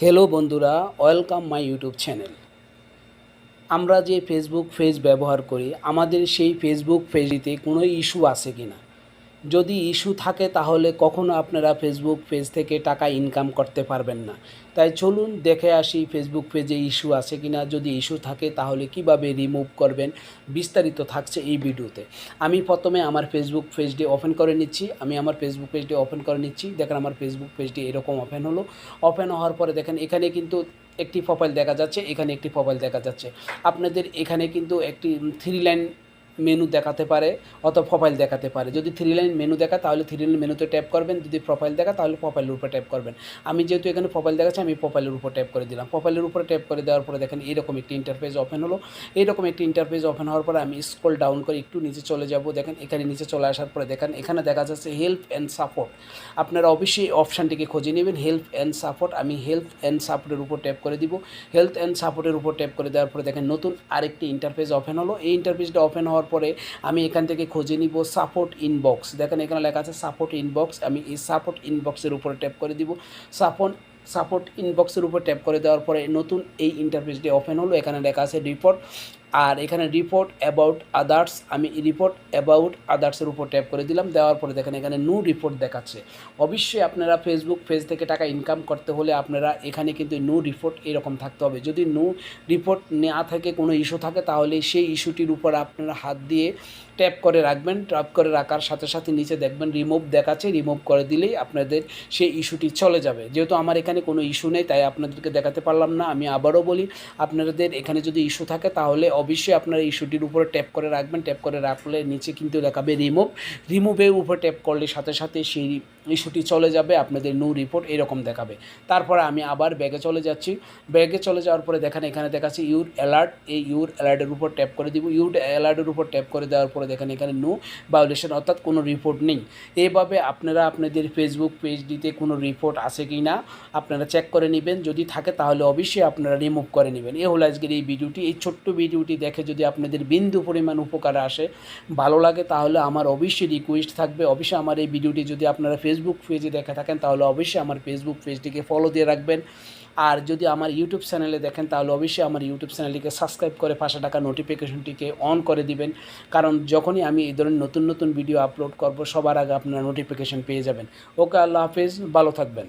Hello বন্ধুরা welcome my YouTube channel আমরা যে ফেসবুক পেজ ব্যবহার করি, আমাদের সেই ফেসবুক পেজটিতে কোনো ইস্যু আছে কি না যদি ইস্যু থাকে তাহলে কখনো আপনারা ফেসবুক পেজ থেকে টাকা ইনকাম করতে পারবেন না। তাই চলুন দেখে আসি ফেসবুক পেজে ইস্যু আছে কি না যদি ইস্যু থাকে তাহলে কীভাবে রিমুভ করবেন? বিস্তারিত থাকছে এই ভিডিওতে। আমি প্রথমে আমার ফেসবুক পেজটি ওপেন করে নিচ্ছি। আমি আমার ফেসবুক পেজটি ওপেন করে নিচ্ছি। দেখেন আমার ফেসবুক পেজটি এরকম ওপেন হলো। ওপেন হওয়ার পরে দেখেন এখানে কিন্তু একটি প্রোফাইল দেখা যাচ্ছে, এখানে একটি প্রোফাইল দেখা যাচ্ছে। আপনাদের এখানে কিন্তু একটি থ্রি লাইন মেনু দেখাতে পারে অথবা প্রোফাইল দেখাতে পারে। যদি থ্রি লাইন মেনু দেখা, তাহলে থ্রি লাইন মেনুতে ট্যাপ করবেন। যদি প্রোফাইল দেখা, তাহলে প্রোফাইলের উপর ট্যাপ করবেন। আমি যেহেতু এখানে প্রোফাইল দেখাচ্ছি, আমি প্রোফাইলের উপর ট্যাপ করে দিলাম। প্রোফাইলের উপরে ট্যাপ করে দেওয়ার পরে দেখেন এইরকম একটি ইন্টারফেস ওপেন হলো। এইরকম একটি ইন্টারফেস ওপেন হওয়ার পরে আমি স্ক্রল ডাউন করে একটু নিচে চলে যাব। দেখেন, এখানে নিচে চলে আসার পরে দেখেন, এখানে দেখা যাচ্ছে হেল্প অ্যান্ড সাপোর্ট আপনারা অবশ্যই অপশানটিকে খুঁজে নেবেন। হেল্প অ্যান্ড সাপোর্ট আমি হেল্প অ্যান্ড সাপোর্টের উপর ট্যাপ করে দিব। হেলথ অ্যান্ড সাপোর্টের উপর ট্যাপ করে দেওয়ার পরে দেখেন, নতুন আরেকটি ইন্টারফেস ওপেন হলো। এই ইন্টারফেসটা ওপেন হওয়ার পরে আমি এখান থেকে খুঁজে নিব সাপোর্ট ইনবক্স দেখেন এখানে লেখা আছে সাপোর্ট ইনবক্স আমি এই সাপোর্ট ইনবক্সের উপরে ট্যাপ করে দিব। সাপোর্ট সাপোর্ট ইনবক্সের উপর ট্যাপ করে দেওয়ার পরে নতুন এই ইন্টারফেসটি ওপেন হলো। এখানে লেখা আছে রিপোর্ট আর এখানে রিপোর্ট অ্যাবাউট আদার্স আমি রিপোর্ট অ্যাবাউট আদার্সের উপর ট্যাপ করে দিলাম, দেওয়ার পরে দেখেন এখানে নো রিপোর্ট দেখাচ্ছে। অবশ্যই আপনারা ফেসবুক পেজ থেকে টাকা ইনকাম করতে হলে আপনারা এখানে কিন্তু নো রিপোর্ট এরকম থাকতে হবে। যদি নো রিপোর্ট নেওয়া থাকে, কোনো ইস্যু থাকে, তাহলে সেই ইস্যুটির উপর আপনারা হাত দিয়ে ট্যাপ করে রাখবেন, ট্যাপ করে রাখার সাথে সাথে নিচে দেখবেন রিমুভ দেখাচ্ছে রিমুভ করে দিলেই আপনাদের সেই ইস্যুটি চলে যাবে। যেহেতু আমার এখানে কোনো ইস্যু নেই, তাই আপনাদেরকে দেখাতে পারলাম না, আমি আবারও বলি, আপনাদের এখানে যদি ইস্যু থাকে, তাহলে অবশ্যই আপনারা ইস্যুটির উপরে ট্যাপ করে রাখবেন, ট্যাপ করে রাখলে নিচে কিন্তু দেখাবে রিমুভ রিমুভের উপর ট্যাপ করলে সাথে সাথে সেই ইস্যুটি চলে যাবে, আপনাদের নো রিপোর্ট এরকম দেখাবে। তারপরে আমি আবার ব্যাগে চলে যাচ্ছি। ব্যাগে চলে যাওয়ার পরে দেখেন, এখানে দেখাচ্ছি ইউর অ্যালার্ট এই ইউর অ্যালার্টের উপর ট্যাপ করে দিব। ইউর অ্যালার্টের উপর ট্যাপ করে দেওয়ার পরে দেখেন, এখানে নো ভায়োলেশন অর্থাৎ কোনো রিপোর্ট নেই। এইভাবে আপনারা আপনাদের ফেসবুক পেজ পেজটিতে কোনো রিপোর্ট আছে কি না, আপনারা চেক করে নেবেন। যদি থাকে, তাহলে অবশ্যই আপনারা রিমুভ করে নেবেন। এ হলো আজকের এই ভিডিওটি। এই ছোট্ট ভিডিওটি দেখে যদি আপনাদের বিন্দু পরিমাণ উপকার আসে, ভালো লাগে, তাহলে আমার অবশ্যই রিকোয়েস্ট থাকবে। অবশ্যই আমার এই ভিডিওটি যদি আপনারা ফেসবুক পেজে দেখে থাকেন, তাহলে অবশ্যই আমার ফেসবুক পেজটিকে ফলো দিয়ে রাখবেন। আর যদি আমার ইউটিউব চ্যানেলে দেখেন, তাহলে অবশ্যই আমার ইউটিউব চ্যানেলটিকে সাবস্ক্রাইব করে পাশে টাকা নোটিফিকেশনটিকে অন করে দিবেন। কারণ যখনই আমি এই ধরনের নতুন নতুন ভিডিও আপলোড করব, সবার আগে আপনারা নোটিফিকেশন পেয়ে যাবেন। ওকে, আল্লাহ হাফেজ, ভালো থাকবেন।